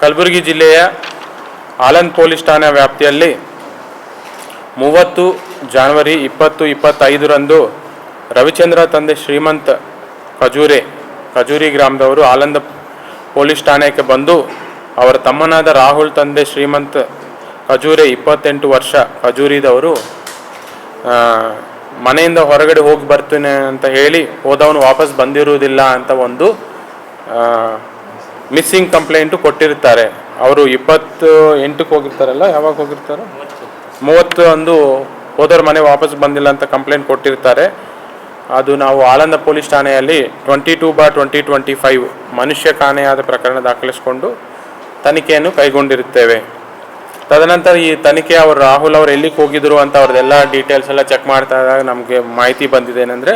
ಕಲಬುರಗಿ ಜಿಲ್ಲೆಯ ಆಲಂದ್ ಪೊಲೀಸ್ ಠಾಣೆ ವ್ಯಾಪ್ತಿಯಲ್ಲಿ ಮೂವತ್ತು ಜಾನ್ವರಿ ಇಪ್ಪತ್ತು ಇಪ್ಪತ್ತೈದರಂದು ರವಿಚಂದ್ರ ತಂದೆ ಶ್ರೀಮಂತ್ ಖಜೂರೆ, ಖಜೂರಿ ಗ್ರಾಮದವರು ಆಲಂದ ಪೊಲೀಸ್ ಠಾಣೆಗೆ ಬಂದು ಅವರ ತಮ್ಮನಾದ ರಾಹುಲ್ ತಂದೆ ಶ್ರೀಮಂತ್ ಖಜೂರೆ ಇಪ್ಪತ್ತೆಂಟು ವರ್ಷ ಖಜೂರಿದವರು ಮನೆಯಿಂದ ಹೊರಗಡೆ ಹೋಗಿ ಬರ್ತೀನಿ ಅಂತ ಹೇಳಿ ಹೋದವನು ವಾಪಸ್ ಬಂದಿರುವುದಿಲ್ಲ ಅಂತ ಒಂದು ಮಿಸ್ಸಿಂಗ್ ಕಂಪ್ಲೇಂಟು ಕೊಟ್ಟಿರ್ತಾರೆ. ಅವರು ಇಪ್ಪತ್ತು ಎಂಟಕ್ಕೆ ಹೋಗಿರ್ತಾರಲ್ಲ, ಯಾವಾಗ ಹೋಗಿರ್ತಾರೆ? ಮೂವತ್ತು ಅಂದು ಹೋದವ್ರ ಮನೆ ವಾಪಸ್ ಬಂದಿಲ್ಲ ಅಂತ ಕಂಪ್ಲೇಂಟ್ ಕೊಟ್ಟಿರ್ತಾರೆ. ಅದು ನಾವು ಆಳಂದ ಪೊಲೀಸ್ ಠಾಣೆಯಲ್ಲಿ twenty two by twenty twenty five ಮನುಷ್ಯ ಕಾಣೆಯಾದ ಪ್ರಕರಣ ದಾಖಲಿಸಿಕೊಂಡು ತನಿಖೆಯನ್ನು ಕೈಗೊಂಡಿರುತ್ತೇವೆ. ತದನಂತರ ಈ ತನಿಖೆ ಅವರು ರಾಹುಲ್ ಅವ್ರು ಎಲ್ಲಿಗೆ ಹೋಗಿದ್ರು ಅಂತ ಅವ್ರದ್ದೆಲ್ಲ ಡೀಟೇಲ್ಸ್ ಎಲ್ಲ ಚೆಕ್ ಮಾಡ್ತಾ ಇದ್ದಾಗ ನಮಗೆ ಮಾಹಿತಿ ಬಂದಿದೆ ಏನಂದರೆ,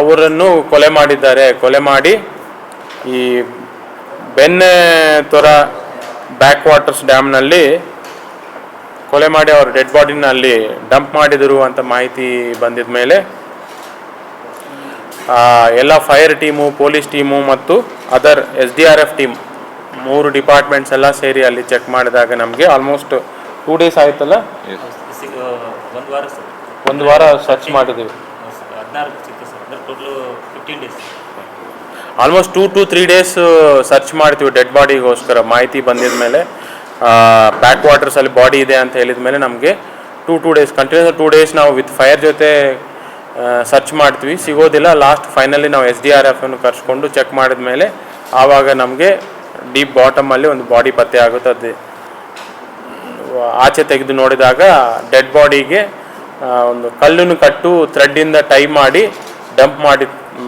ಅವರನ್ನು ಕೊಲೆ ಮಾಡಿದ್ದಾರೆ. ಕೊಲೆ ಮಾಡಿ ಈ ಬೆನ್ನೆ ತೊರ ಬ್ಯಾಕ್ ವಾಟರ್ಸ್ ಡ್ಯಾಮ್ನಲ್ಲಿ ಕೊಲೆ ಮಾಡಿ ಅವರು ಡೆಡ್ ಬಾಡಿನ ಅಲ್ಲಿ ಡಂಪ್ ಮಾಡಿದರು ಅಂತ ಮಾಹಿತಿ ಬಂದಿದ ಮೇಲೆ ಎಲ್ಲ ಫೈರ್ ಟೀಮು ಪೊಲೀಸ್ ಟೀಮು ಮತ್ತು other S D R F team ಮೂರು ಡಿಪಾರ್ಟ್ಮೆಂಟ್ಸ್ ಎಲ್ಲ ಸೇರಿ ಅಲ್ಲಿ ಚೆಕ್ ಮಾಡಿದಾಗ ನಮಗೆ ಆಲ್ಮೋಸ್ಟ್ ಟೂ ಡೇಸ್ ಆಯ್ತಲ್ಲ? ಒಂದು ವಾರ ಸರ್. ಒಂದು ವಾರ ಸರ್ಚ್ ಮಾಡಿದ್ದೀವಿ. Almost two to three days search ಮಾಡ್ತೀವಿ. ಡೆಡ್ ಬಾಡಿಗೋಸ್ಕರ ಮಾಹಿತಿ ಬಂದಿದ ಮೇಲೆ ಬ್ಯಾಕ್ ವಾಟರ್ಸಲ್ಲಿ ಬಾಡಿ ಇದೆ ಅಂತ ಹೇಳಿದ ಮೇಲೆ ನಮಗೆ two two days continues two days ನಾವು ವಿತ್ ಫೈರ್ ಜೊತೆ ಸರ್ಚ್ ಮಾಡ್ತೀವಿ. ಸಿಗೋದಿಲ್ಲ. ಲಾಸ್ಟ್ ಫೈನಲಿ ನಾವು ಎಸ್ ಡಿ ಆರ್ ಎಫ್ ಅನ್ನು ಕರ್ಸ್ಕೊಂಡು ಚೆಕ್ ಮಾಡಿದ ಮೇಲೆ ಆವಾಗ ನಮಗೆ ಡೀಪ್ ಬಾಟಮಲ್ಲಿ ಒಂದು ಬಾಡಿ ಪತ್ತೆ ಆಗುತ್ತೆ. ಅದು, ಆಚೆ ತೆಗೆದು ನೋಡಿದಾಗ ಡೆಡ್ ಬಾಡಿಗೆ ಒಂದು ಕಲ್ಲನ್ನು ಕಟ್ಟು ಥ್ರೆಡ್ಡಿಂದ ಟೈ ಮಾಡಿ ಡಂಪ್ ಮಾಡಿ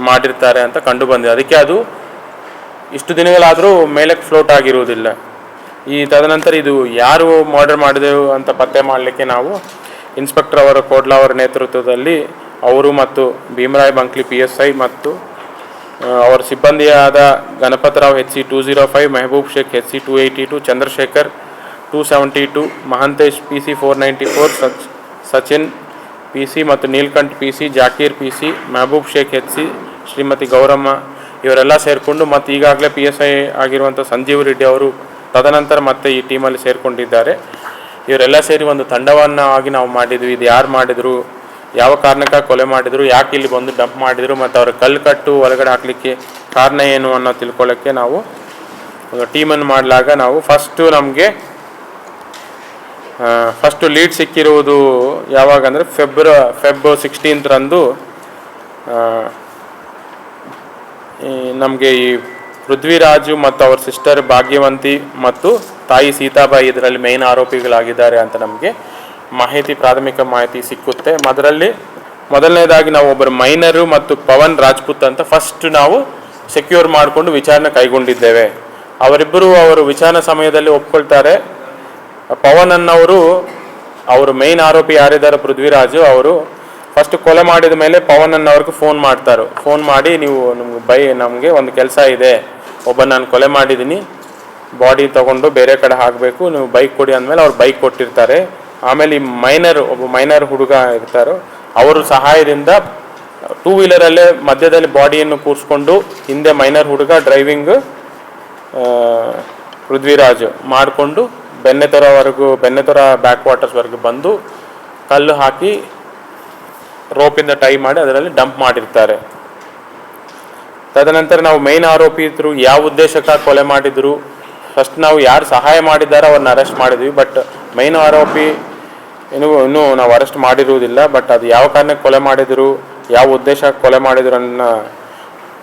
ಮಾಡಿರ್ತಾರೆ ಅಂತ ಕಂಡು ಬಂದಿದೆ. ಅದಕ್ಕೆ ಅದು ಇಷ್ಟು ದಿನಗಳಾದರೂ ಮೇಲಕ್ಕೆ ಫ್ಲೋಟ್ ಆಗಿರುವುದಿಲ್ಲ. ಈ ತದನಂತರ ಇದು ಯಾರು ಮರ್ಡರ್ ಮಾಡಿದೆವು ಅಂತ ಪತ್ತೆ ಮಾಡಲಿಕ್ಕೆ ನಾವು ಇನ್ಸ್ಪೆಕ್ಟರ್ ಅವರ ಕೋಡ್ಲಾ ಅವರ ನೇತೃತ್ವದಲ್ಲಿ ಅವರು ಮತ್ತು Bhimrai Bankli P S I ಮತ್ತು ಅವರ ಸಿಬ್ಬಂದಿಯಾದ Ganapatrao H C two zero five Mehaboob Sheikh H C two eighty two Chandrashekhar two seventy two Mahantesh P C four ninety four such, Sachin P C ಮತ್ತು Neelkanth P C Zakir P C Mehaboob Sheikh H C Shrimati Gowramma ಇವರೆಲ್ಲ ಸೇರಿಕೊಂಡು ಮತ್ತು ಈಗಾಗಲೇ P S I ಆಗಿರುವಂಥ ಸಂಜೀವ್ ರೆಡ್ಡಿ ಅವರು ತದನಂತರ ಮತ್ತೆ ಈ ಟೀಮಲ್ಲಿ ಸೇರಿಕೊಂಡಿದ್ದಾರೆ. ಇವರೆಲ್ಲ ಸೇರಿ ಒಂದು ತಂಡವನ್ನು ಆಗಿ ನಾವು ಮಾಡಿದ್ವಿ. ಇದು ಯಾರು ಮಾಡಿದರು? ಯಾವ ಕಾರಣಕ್ಕೆ ಕೊಲೆ ಮಾಡಿದರು? ಯಾಕೆ ಇಲ್ಲಿ ಬಂದು ಡಂಪ್ ಮಾಡಿದರು? ಮತ್ತು ಅವರ ಕಲ್ಲು ಕಟ್ಟು ಒಳಗಡೆ ಹಾಕಲಿಕ್ಕೆ ಕಾರಣ ಏನು ಅನ್ನೋ ತಿಳ್ಕೊಳ್ಳೋಕ್ಕೆ ನಾವು ಟೀಮನ್ನು ಮಾಡಲಾಗ ನಾವು ಫಸ್ಟು ನಮಗೆ ಫಸ್ಟು ಲೀಡ್ ಸಿಕ್ಕಿರುವುದು ಯಾವಾಗ ಅಂದರೆ ಫೆಬ್ರ ಫೆಬ್ ಸಿಕ್ಸ್ಟೀನ್ತ್ರಂದು ನಮಗೆ ಈ ಪೃಥ್ವಿರಾಜು ಮತ್ತು ಅವ್ರ ಸಿಸ್ಟರ್ ಭಾಗ್ಯವಂತಿ ಮತ್ತು ತಾಯಿ ಸೀತಾಬಾಯಿ ಇದರಲ್ಲಿ ಮೇನ್ ಆರೋಪಿಗಳಾಗಿದ್ದಾರೆ ಅಂತ ನಮಗೆ ಮಾಹಿತಿ, ಪ್ರಾಥಮಿಕ ಮಾಹಿತಿ ಸಿಕ್ಕುತ್ತೆ. ಅದರಲ್ಲಿ ಮೊದಲನೇದಾಗಿ ನಾವು ಒಬ್ಬರು ಮೈನರು ಮತ್ತು ಪವನ್ ರಾಜ್ಪುತ್ ಅಂತ ಫಸ್ಟ್ ನಾವು ಸೆಕ್ಯೂರ್ ಮಾಡಿಕೊಂಡು ವಿಚಾರಣೆ ಕೈಗೊಂಡಿದ್ದೇವೆ. ಅವರಿಬ್ಬರು ಅವರು ವಿಚಾರಣೆ ಸಮಯದಲ್ಲಿ ಒಪ್ಕೊಳ್ತಾರೆ. ಪವನ್ ಅನ್ನೋರು ಅವರು ಮೇನ್ ಆರೋಪಿ ಯಾರಿದ್ದಾರೆ ಪೃಥ್ವಿರಾಜು, ಅವರು ಫಸ್ಟ್ ಕೊಲೆ ಮಾಡಿದ ಮೇಲೆ ಪವನ್ ಅನ್ನೋರ್ಗೆ ಫೋನ್ ಮಾಡ್ತಾರೆ. ಫೋನ್ ಮಾಡಿ ನೀವು ನಿಮ್ಗೆ ಬೈ, ನಮಗೆ ಒಂದು ಕೆಲಸ ಇದೆ. ಒಬ್ಬ ನಾನು ಕೊಲೆ ಮಾಡಿದ್ದೀನಿ ಬಾಡಿ ತಗೊಂಡು ಬೇರೆ ಕಡೆ ಹಾಕಬೇಕು. ನೀವು ಬೈಕ್ ಕೊಡಿ ಅಂದಮೇಲೆ ಅವ್ರು ಬೈಕ್ ಕೊಟ್ಟಿರ್ತಾರೆ. ಆಮೇಲೆ ಈ ಮೈನರ್ ಒಬ್ಬ ಮೈನರ್ ಹುಡುಗ ಇರ್ತಾರೋ. ಅವರು ಸಹಾಯದಿಂದ ಟೂ ವೀಲರಲ್ಲೇ ಮಧ್ಯದಲ್ಲಿ ಬಾಡಿಯನ್ನು ಕೂರಿಸ್ಕೊಂಡು ಹಿಂದೆ ಮೈನರ್ ಹುಡುಗ ಡ್ರೈವಿಂಗ್ ಪೃಥ್ವಿರಾಜ್ ಮಾಡಿಕೊಂಡು ಬೆನ್ನೆತೊರವರೆಗೂ ಬೆನ್ನೆತೊರ ಬ್ಯಾಕ್ ವಾಟರ್ಸ್ವರೆಗೂ ಬಂದು ಕಲ್ಲು ಹಾಕಿ ರೋಪಿಂದ ಟೈ ಮಾಡಿ ಅದರಲ್ಲಿ ಡಂಪ್ ಮಾಡಿರ್ತಾರೆ. ತದನಂತರ ನಾವು ಮೇನ್ ಆರೋಪಿ ಇದ್ರು ಯಾವ ಉದ್ದೇಶಕ್ಕಾಗಿ ಕೊಲೆ ಮಾಡಿದ್ರು ಫಸ್ಟ್ ನಾವು ಯಾರು ಸಹಾಯ ಮಾಡಿದ್ದಾರೆ ಅವ್ರನ್ನ ಅರೆಸ್ಟ್ ಮಾಡಿದ್ವಿ ಬಟ್ ಮೈನ್ ಆರೋಪಿ ಇನ್ನೂ ಇನ್ನೂ ನಾವು ಅರೆಸ್ಟ್ ಮಾಡಿರುವುದಿಲ್ಲ ಬಟ್ ಅದು ಯಾವ ಕಾರಣಕ್ಕೆ ಕೊಲೆ ಮಾಡಿದ್ರು, ಯಾವ ಉದ್ದೇಶಕ್ಕೆ ಕೊಲೆ ಮಾಡಿದ್ರು ಅನ್ನ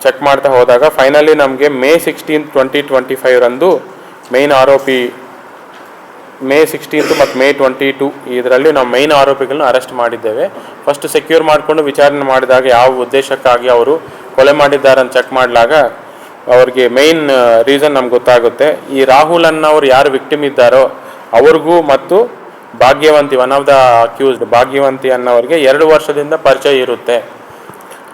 ಚೆಕ್ ಮಾಡ್ತಾ ಹೋದಾಗ ಫೈನಲಿ ನಮಗೆ May sixteen twenty twenty five ರಂದು ಮೈನ್ ಆರೋಪಿ ಮೇ ಸಿಕ್ಸ್ಟೀನ್ತ್ ಮತ್ತು ಮೇ ಟ್ವೆಂಟಿ ಟು ಇದರಲ್ಲಿ ನಾವು ಮೈನ್ ಆರೋಪಿಗಳನ್ನ ಅರೆಸ್ಟ್ ಮಾಡಿದ್ದೇವೆ. ಫಸ್ಟ್ ಸೆಕ್ಯೂರ್ ಮಾಡಿಕೊಂಡು ವಿಚಾರಣೆ ಮಾಡಿದಾಗ ಯಾವ ಉದ್ದೇಶಕ್ಕಾಗಿ ಅವರು ಕೊಲೆ ಮಾಡಿದ್ದಾರೆ ಅಂತ ಚೆಕ್ ಮಾಡಿದಾಗ ಅವ್ರಿಗೆ ಮೈನ್ ರೀಸನ್ ನಮ್ಗೆ ಗೊತ್ತಾಗುತ್ತೆ. ಈ ರಾಹುಲ್ ಅನ್ನೋರು ಯಾರು ವಿಕ್ಟಿಮ್ ಇದ್ದಾರೋ ಅವ್ರಿಗೂ ಮತ್ತು Bhagyavanti one of the accused Bhagyavanti ಅನ್ನೋರಿಗೆ ಎರಡು ವರ್ಷದಿಂದ ಪರಿಚಯ ಇರುತ್ತೆ.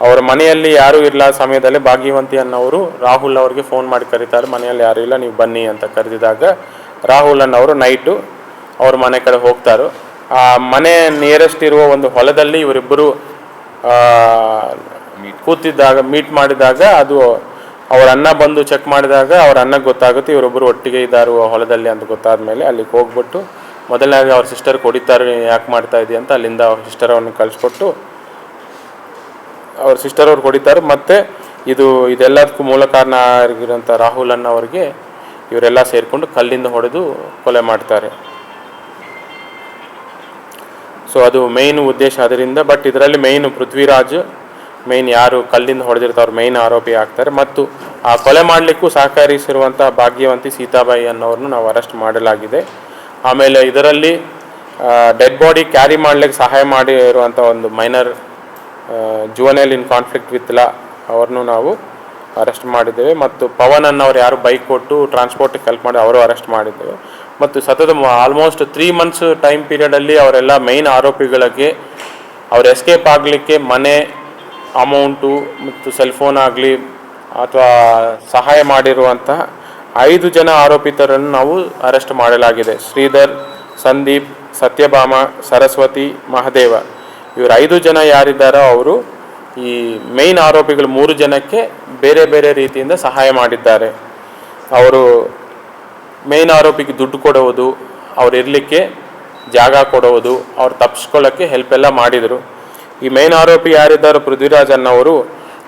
ಅವರ ಮನೆಯಲ್ಲಿ ಯಾರೂ ಇಲ್ಲ ಸಮಯದಲ್ಲಿ ಭಾಗ್ಯವಂತಿ ಅನ್ನೋರು ರಾಹುಲ್ ಅವ್ರಿಗೆ ಫೋನ್ ಮಾಡಿ ಕರೀತಾರೆ. ಮನೆಯಲ್ಲಿ ಯಾರೂ ಇಲ್ಲ, ನೀವು ಬನ್ನಿ ಅಂತ ಕರೆದಿದಾಗ ರಾಹುಲ್ ಅವರು ನೈಟು ಅವ್ರ ಮನೆ ಕಡೆ ಹೋಗ್ತಾರೋ. ಆ ಮನೆ ನಿಯರೆಸ್ಟ್ ಇರುವ ಒಂದು ಹೊಲದಲ್ಲಿ ಇವರಿಬ್ಬರು ಕೂತಿದ್ದಾಗ ಮೀಟ್ ಮಾಡಿದಾಗ ಅದು ಅವ್ರ ಅಣ್ಣ ಬಂದು ಚೆಕ್ ಮಾಡಿದಾಗ ಅವ್ರ ಅನ್ನ ಗೊತ್ತಾಗುತ್ತೆ ಇವರೊಬ್ಬರು ಒಟ್ಟಿಗೆ ಇದ್ದಾರೋ ಹೊಲದಲ್ಲಿ ಅಂತ ಗೊತ್ತಾದ ಮೇಲೆ ಅಲ್ಲಿಗೆ ಹೋಗ್ಬಿಟ್ಟು ಮೊದಲನೇ ಅವ್ರ ಸಿಸ್ಟರ್ ಕೊಡಿತಾರೆ ಯಾಕೆ ಮಾಡ್ತಾ ಇದೆಯಾ ಅಂತ ಅಲ್ಲಿಂದ ಅವ್ರ ಸಿಸ್ಟರ್ ಅವ್ರನ್ನ ಕಳಿಸ್ಕೊಟ್ಟು ಅವ್ರ ಸಿಸ್ಟರ್ ಅವ್ರು ಕೊಡಿತಾರೆ. ಮತ್ತು ಇದು ಇದೆಲ್ಲದಕ್ಕೂ ಮೂಲ ಕಾರಣ ಆಗಿರುವಂಥ ರಾಹುಲ್ ಅನ್ನೋರಿಗೆ ಇವರೆಲ್ಲ ಸೇರಿಕೊಂಡು ಕಲ್ಲಿಂದ ಹೊಡೆದು ಕೊಲೆ ಮಾಡ್ತಾರೆ. ಸೊ ಅದು ಮೇಯ್ನ್ ಉದ್ದೇಶ ಅದರಿಂದ ಬಟ್ ಇದರಲ್ಲಿ ಮೇಯ್ನ್ ಪೃಥ್ವಿರಾಜ್ ಮೇಯ್ನ್ ಯಾರು ಕಲ್ಲಿಂದ ಹೊಡೆದಿರ್ತಾವ್ರು ಮೇಯ್ನ್ ಆರೋಪಿ ಆಗ್ತಾರೆ. ಮತ್ತು ಆ ಕೊಲೆ ಮಾಡಲಿಕ್ಕೂ ಸಹಕರಿಸಿರುವಂಥ ಭಾಗ್ಯವಂತಿ ಸೀತಾಬಾಯಿ ಅನ್ನೋರನ್ನು ನಾವು ಅರೆಸ್ಟ್ ಮಾಡಲಾಗಿದೆ. ಆಮೇಲೆ ಇದರಲ್ಲಿ ಡೆಡ್ ಬಾಡಿ ಕ್ಯಾರಿ ಮಾಡ್ಲಿಕ್ಕೆ ಸಹಾಯ ಮಾಡಿರುವಂಥ ಒಂದು minor juvenile in conflict with law ಅವ್ರನ್ನೂ ನಾವು ಅರೆಸ್ಟ್ ಮಾಡಿದ್ದೇವೆ ಮತ್ತು ಪವನ್ ಅನ್ನೋರು ಯಾರು ಬೈಕ್ ಕೊಟ್ಟು ಟ್ರಾನ್ಸ್ಪೋರ್ಟಿಗೆ ಹೆಲ್ಪ್ ಮಾಡಿ ಅವರು ಅರೆಸ್ಟ್ ಮಾಡಿದ್ದೇವೆ. ಮತ್ತು ಸತತ ಆಲ್ಮೋಸ್ಟ್ ತ್ರೀ ಮಂತ್ಸ್ ಟೈಮ್ ಪೀರಿಯಡಲ್ಲಿ ಅವರೆಲ್ಲ ಮೈನ್ ಆರೋಪಿಗಳಿಗೆ ಅವ್ರು ಎಸ್ಕೇಪ್ ಆಗಲಿಕ್ಕೆ ಮನೆ ಅಮೌಂಟು ಮತ್ತು ಸೆಲ್ಫೋನ್ ಆಗಲಿ ಅಥವಾ ಸಹಾಯ ಮಾಡಿರುವಂತಹ ಐದು ಜನ ಆರೋಪಿತರನ್ನು ನಾವು ಅರೆಸ್ಟ್ ಮಾಡಲಾಗಿದೆ. ಶ್ರೀಧರ್, ಸಂದೀಪ್, ಸತ್ಯಭಾಮ, ಸರಸ್ವತಿ, ಮಹದೇವ. ಇವರು ಐದು ಜನ ಯಾರಿದ್ದಾರೋ ಅವರು ಈ ಮೇನ್ ಆರೋಪಿಗಳು ಮೂರು ಜನಕ್ಕೆ ಬೇರೆ ಬೇರೆ ರೀತಿಯಿಂದ ಸಹಾಯ ಮಾಡಿದ್ದಾರೆ. ಅವರು ಮೇನ್ ಆರೋಪಿಗೆ ದುಡ್ಡು ಕೊಡುವುದು ಅವ್ರು ಇರಲಿಕ್ಕೆ ಜಾಗ ಕೊಡುವುದು ಅವ್ರು ತಪ್ಪಿಸ್ಕೊಳ್ಳೋಕ್ಕೆ ಹೆಲ್ಪ್ ಎಲ್ಲ ಮಾಡಿದರು. ಈ ಮೇನ್ ಆರೋಪಿ ಯಾರಿದ್ದಾರೋ? ಪೃಥ್ವಿರಾಜ್ ಅನ್ನೋರು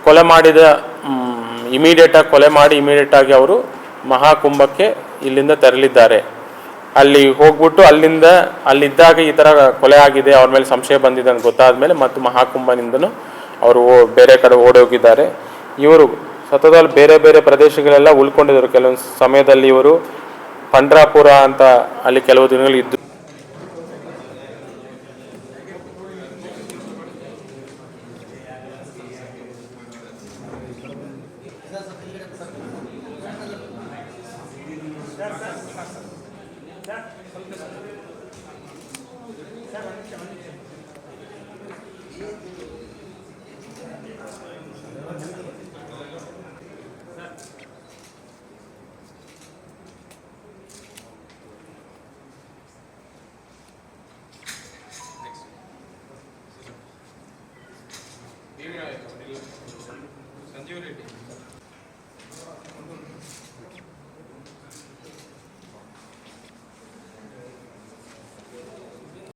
ಕೊಲೆ ಮಾಡಿದ ಇಮಿಡಿಯೇಟಾಗಿ ಕೊಲೆ ಮಾಡಿ ಇಮಿಡಿಯೇಟಾಗಿ ಅವರು ಮಹಾಕುಂಭಕ್ಕೆ ಇಲ್ಲಿಂದ ತೆರಳಿದ್ದಾರೆ. ಅಲ್ಲಿ ಹೋಗ್ಬಿಟ್ಟು ಅಲ್ಲಿಂದ, ಅಲ್ಲಿದ್ದಾಗ ಈ ಥರ ಕೊಲೆ ಆಗಿದೆ, ಅವ್ರ ಮೇಲೆ ಸಂಶಯ ಬಂದಿದೆ ಅಂತ ಗೊತ್ತಾದ ಮೇಲೆ ಮತ್ತು ಮಹಾಕುಂಭನಿಂದನೂ ಅವರು ಬೇರೆ ಕಡೆ ಓಡೋಗಿದ್ದಾರೆ. ಇವರು ಸತತದಲ್ಲಿ ಬೇರೆ ಬೇರೆ ಪ್ರದೇಶಗಳೆಲ್ಲ ಉಳ್ಕೊಂಡಿದ್ರು ಕೆಲವೊಂದು ಸಮಯದಲ್ಲಿ ಇವರು ಪಂಡ್ರಾಪುರ ಅಂತ ಅಲ್ಲಿ ಕೆಲವು ದಿನಗಳು ಇದ್ದು ಸಂಜೀವ್ ರೆಡ್ಡಿ